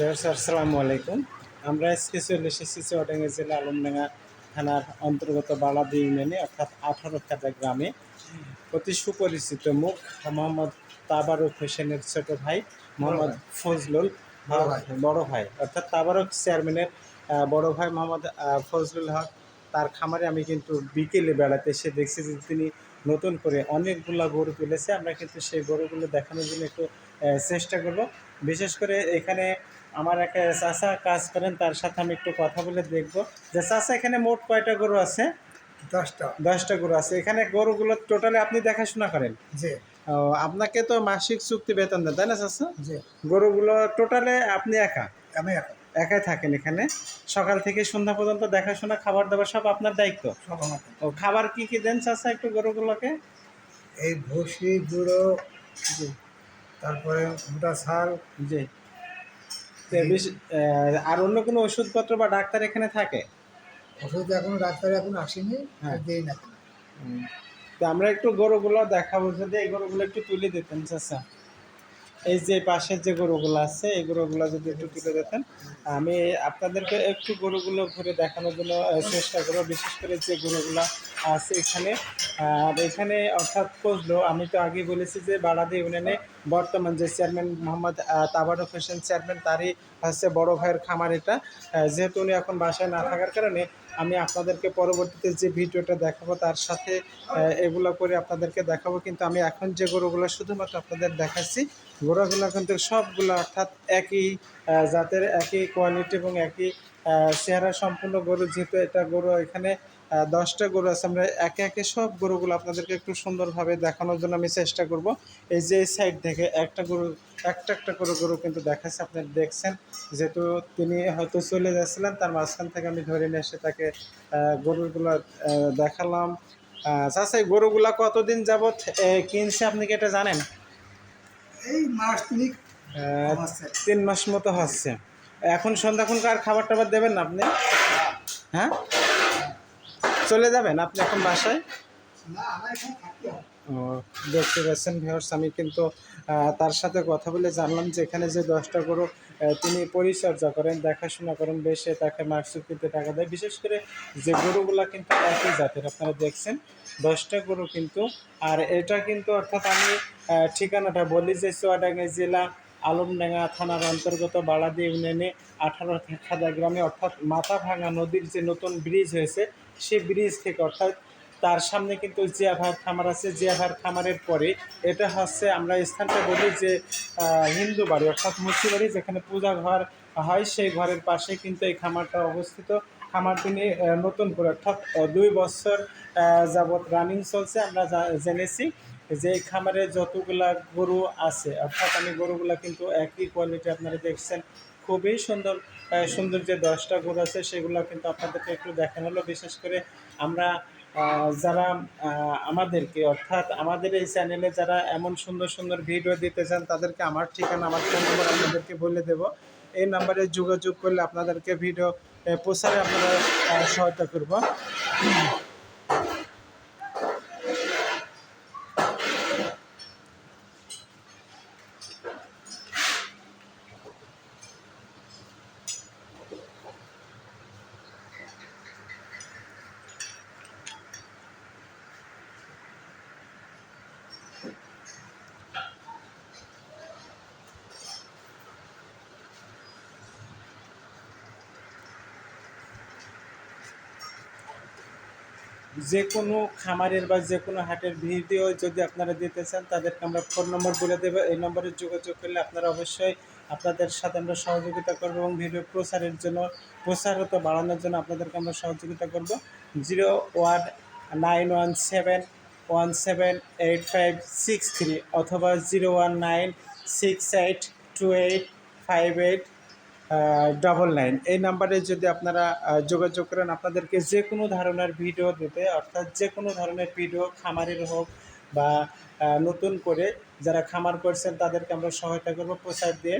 Viewers আসসালামু আলাইকুম আমরা আজকে চলে এসেছি চুয়াডাঙ্গা জেলা আলমডাঙ্গা থানার অন্তর্গত বালাদি ইউনিয়নে অর্থাৎ আঠারো খাজা গ্রামে। অতি সুপরিচিত মুখ মোহাম্মদ তাবারক হোসেনের ছোট ভাই মোহাম্মদ ফজলুল বড় ভাই। অর্থাৎ তাবারক চেয়ারম্যানের বড় ভাই মোহাম্মদ ফজলুল হক তার খামারে আমি কিন্তু বিকেলে বেড়াতে এসে দেখছি যে তিনি নতুন করে অনেকগুলা গরু তুলেছে। আমরা কিন্তু সেই গরুগুলো দেখানোর জন্য একটু চেষ্টা করব। বিশেষ করে এখানে আমার একটা চাচা কাজ করেন তার সাথে আমি একটু কথা বলে দেখব। যে চাচা এখানে মোট কয়টা গরু আছে? দশটা। দশটা গরু আছে। এখানে গরুগুলো টোটালি আপনি দেখাশোনা করেন? জি। আপনাকে তো মাসিক চুক্তি বেতন দেন তাই না চাচা? জি। গরুগুলো টোটালে আপনি একা? আমি এখন একাই থাকেন এখানে? সকাল থেকে সন্ধ্যা পর্যন্ত দেখাশোনা খাবার দাবার সব আপনার দায়িত্ব? ও খাবার কি কি দেন চাচা একটু গরুগুলোকে? এই ভুসি গুঁড়ো জি। তারপরে মোটা ছাল জি। আর অন্য কোনো ওষুধপত্র বা ডাক্তার এখানে থাকে? ওষুধ এখনও ডাক্তার এখন আসেনি হ্যাঁ। দিই না। তো আমরা একটু গরুগুলো দেখাবো যদি এই গরুগুলো একটু তুলে দিতেন চাচা। এই যে পাশের যে গরুগুলো আছে, এই গরুগুলো যদি একটু তুলে দিতেন আমি আপনাদেরকে একটু গরুগুলো ঘুরে দেখানোর জন্য চেষ্টা করব। বিশেষ করে যে গরুগুলো আছে এখানে। আর এখানে অর্থাৎ ফজলো, আমি তো আগে বলেছি যে বাড়াদি ইউনিয়নে বর্তমান যে চেয়ারম্যান মোহাম্মদ তাবারক হোসেন চেয়ারম্যান, তারই হচ্ছে বড় ভাইয়ের খামার এটা। যেহেতু উনি এখন বাসায় না থাকার কারণে আমি আপনাদেরকে পরবর্তীতে যে ভিডিওটা দেখাবো, তার সাথে এগুলো করে আপনাদেরকে দেখাবো। কিন্তু আমি এখন যে গরুগুলো শুধুমাত্র আপনাদের দেখাচ্ছি গরুগুলো কিন্তু সবগুলো অর্থাৎ একই জাতের একই কোয়ালিটি এবং একই চেহারা সম্পূর্ণ গরু, যেহেতু এটা গরু এখানে দশটা গরু আছে, আমরা একে একে সব গরুগুলো আপনাদেরকে একটু সুন্দরভাবে দেখানোর জন্য আমি চেষ্টা করব। এই যে সাইড থেকে একটা গরু, একটা একটা করে গরু কিন্তু দেখাচ্ছে আপনারা দেখছেন, যেহেতু তিনি হয়তো চলে যাচ্ছিলেন, তার মাঝখান থেকে আমি ধরে নিয়ে এসে তাকে গরুগুলো দেখালাম। এই গরুগুলা কতদিন যাবৎ কিনছে আপনি কি এটা জানেন? এই মাস তিনিক তিন মাস মতো হচ্ছে। এখন সন্ধ্যাখনকার খাবার টাবার দেবেন না আপনি হ্যাঁ? চলে যাবেন আপনি এখন বাসায়? দেখতে পাচ্ছেন ভিউয়ার্স আমি কিন্তু তার সাথে কথা বলে জানলাম যে এখানে যে দশটা গরু তিনি পরিচর্যা করেন, দেখাশোনা করেন, বেশে তাকে মার্কসুকিতে টাকা দেয়। বিশেষ করে যে গরুগুলা কিন্তু একই জাতের, আপনারা দেখছেন, দশটা গরু কিন্তু, আর এটা কিন্তু অর্থাৎ আমি ঠিকানাটা বলি যে চুয়াডাঙ্গা জেলা, আলমডাঙ্গা থানার অন্তর্গত বালাদি ইউনিয়নে, আঠারো খাদা গ্রামে, অর্থাৎ মাথা ভাঙা নদীর যে নতুন ব্রিজ হয়েছে সেই ব্রিজ থেকে, অর্থাৎ তার সামনে কিন্তু জিয়া ভাইয়ের খামার আছে। জিয়া ভাইয়ের খামারের পরে এটা হচ্ছে আমরা স্থানটা বলি যে হিন্দু বাড়ি, অর্থাৎ মুসি বাড়ি, যেখানে পূজা ঘর হয়, সেই ঘরের পাশে কিন্তু এই খামারটা অবস্থিত। খামার তিনি নতুন করে, অর্থাৎ দুই বছর যাবৎ রানিং চলছে। আমরা জেনেছি যে এই খামারে যতগুলা গরু আছে, অর্থাৎ আমি গরুগুলা কিন্তু একই কোয়ালিটি আপনারা দেখছেন। খুবই সুন্দর সুন্দর যে দশটা গুণ আছে, সেগুলো কিন্তু আপনাদেরকে একটু দেখানো হলো। বিশেষ করে আমরা যারা আমাদেরকে, অর্থাৎ আমাদের এই চ্যানেলে যারা এমন সুন্দর সুন্দর ভিডিও দিতে চান, তাদেরকে আমার ঠিকানা, আমার ফোন নম্বর আপনাদেরকে বলে দেব। এই নাম্বারে যোগাযোগ করলে আপনাদেরকে ভিডিও প্রচারে আপনারা সহায়তা করব। যে কোনো খামারের বা যে কোনো হাটের ভিডিও যদি আপনারা দিতে চান, তাদেরকে আমরা ফোন নম্বর বলে দেবো। এই নম্বরে যোগাযোগ করলে আপনারা অবশ্যই আপনাদের সাথে আমরা সহযোগিতা করব এবং ভিডিও প্রচারের জন্য, প্রচারতা বাড়ানোর জন্য আপনাদেরকে আমরা সহযোগিতা করব। Zero one nine one seven one seven eight five six three অথবা zero one nine six eight two eight five eight double nine এই নাম্বারে যদি আপনারা যোগাযোগ করেন, আপনাদেরকে যে কোনো ধরনের ভিডিও দিতে, অর্থাৎ যে কোনো ধরনের ভিডিও খামারের হোক বা নতুন করে যারা খামার করছেন, তাদেরকে আমরা সহায়তা করব প্রচার দিয়ে।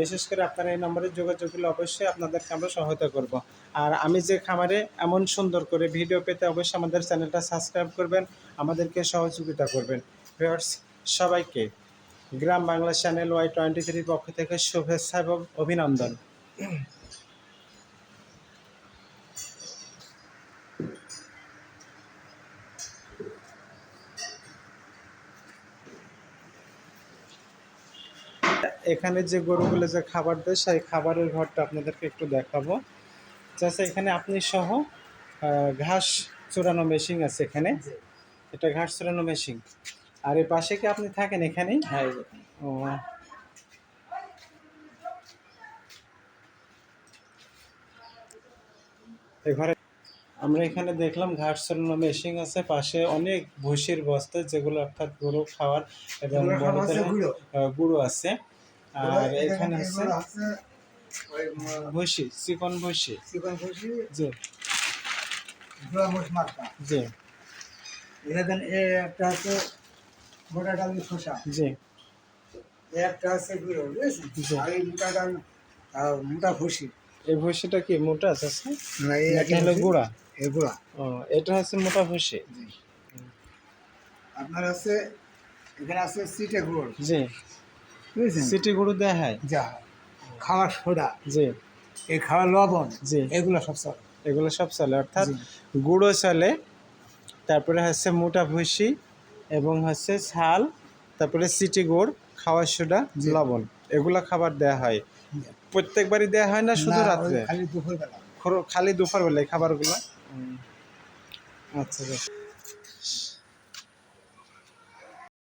বিশেষ করে আপনারা এই নম্বরে যোগাযোগ করলে অবশ্যই আপনাদেরকে আমরা সহায়তা করব। আর আমি যে খামারে এমন সুন্দর করে ভিডিও পেতে অবশ্যই আমাদের চ্যানেলটা সাবস্ক্রাইব করবেন, আমাদেরকে সহযোগিতা করবেন। ভিউয়ার্স, সবাইকে Gram Bangla channel Y twenty থ্রির পক্ষ থেকে শুভেচ্ছা এবং অভিনন্দন। এখানে যে গরুগুলো যে খাবার দেয় সেই খাবারের ঘরটা আপনাদেরকে একটু দেখাবো। চাষা এখানে আপনি সহ ঘাস চোরানো মেশিন আছে এখানে। এটা ঘাস চূড়ানো মেশিন আর এর পাশে কি আপনি থাকেন এখানেই? হ্যাঁ ও। এই ঘরে আমরা এখানে দেখলাম ঘাস চড়ানো মেশিন আছে। পাশে অনেক ভুসির বস্তা যেগুলো অর্থাৎ গরু খাওয়ার এবং গুঁড়ো। আছে। আর এখানে আছে হচ্ছে ভুসি চিকন ভুসি। চিকন জি। জি। এখানে এ একটা আছে মোটা ডাল শসা। জি। একটা আছে গুঁড়ো বুঝেছেন? আর এই মোটা ডাল মোটা খুশি এই ভুসিটা কি মোটা আছে না, এই এটা হলো গুঁড়া? এই গুঁড়া। ও এটা হচ্ছে মোটা ভুসি? জি। আপনার আছে এখানে আছে সিটে গুড়। জি। বুঝেছেন? সিটি গুঁড়ো দেওয়া হয়? যা খাওয়ার সোডা। জি। এই খাওয়ার লবণ জি। এগুলো সব চলে। এগুলো সব চলে অর্থাৎ গুঁড়ো চলে তারপরে হচ্ছে মোটা ভুসি এবং হচ্ছে ছাল তারপরে সিটি গোড় খাওয়ার সোডা লবণ এগুলা খাবার দেয়া হয়। প্রত্যেকবারই দেয়া হয় না শুধু রাত্রে? খালি খালি দুপুর বেলায় খাবারগুলো? আচ্ছা আচ্ছা।